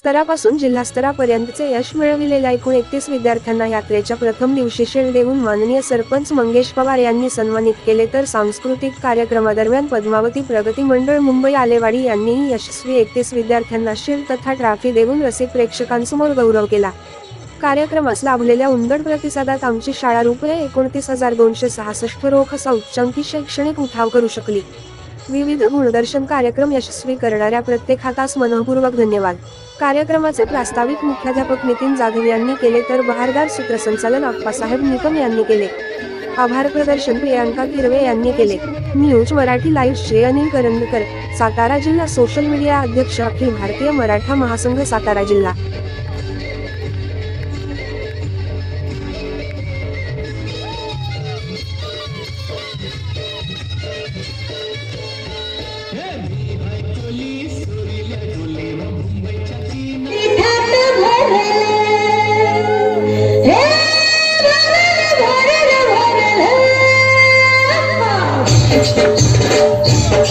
स्तरापासून जिल्हा स्तरापर्यंतचे यश मिळविलेल्या एकूण एकतीस विद्यार्थ्यांना यात्रेच्या प्रथम दिवशी शील्ड देऊन माननीय सरपंच मंगेश पवार यांनी सन्मानित केले तर सांस्कृतिक कार्यक्रमादरम्यान पद्मावती प्रगती मंडळ मुंबई आलेवाडी यांनीही यशस्वी एकतीस विद्यार्थ्यांना शील्ड तथा ट्रॉफी देऊन रसिक प्रेक्षकांसमोर गौरव केला. कार्यक्रमास लाभलेल्या उंदड प्रतिसादात आमची शाळा रुपये एकोणतीस हजार दोनशे सहासष्ट रोख असा उच्चांकी शैक्षणिक उठाव करू शकली. विविध गुणदर्शन कार्यक्रम यशस्वी करणाऱ्या प्रत्येक हातास मनःपूर्वक धन्यवाद. कार्यक्रमाचे प्रास्ताविक मुख्याध्यापक नितीन जाधव यांनी केले तर बहारदार सूत्रसंचालन अप्पासाहेब निकम यांनी केले. आभार प्रदर्शन प्रियांका किरवे यांनी केले. न्यूज मराठी लाईव्ह श्री अनिल करंदकर सातारा जिल्हा सोशल मीडिया अध्यक्ष अखिल भारतीय मराठा महासंघ सातारा जिल्हा. पिठात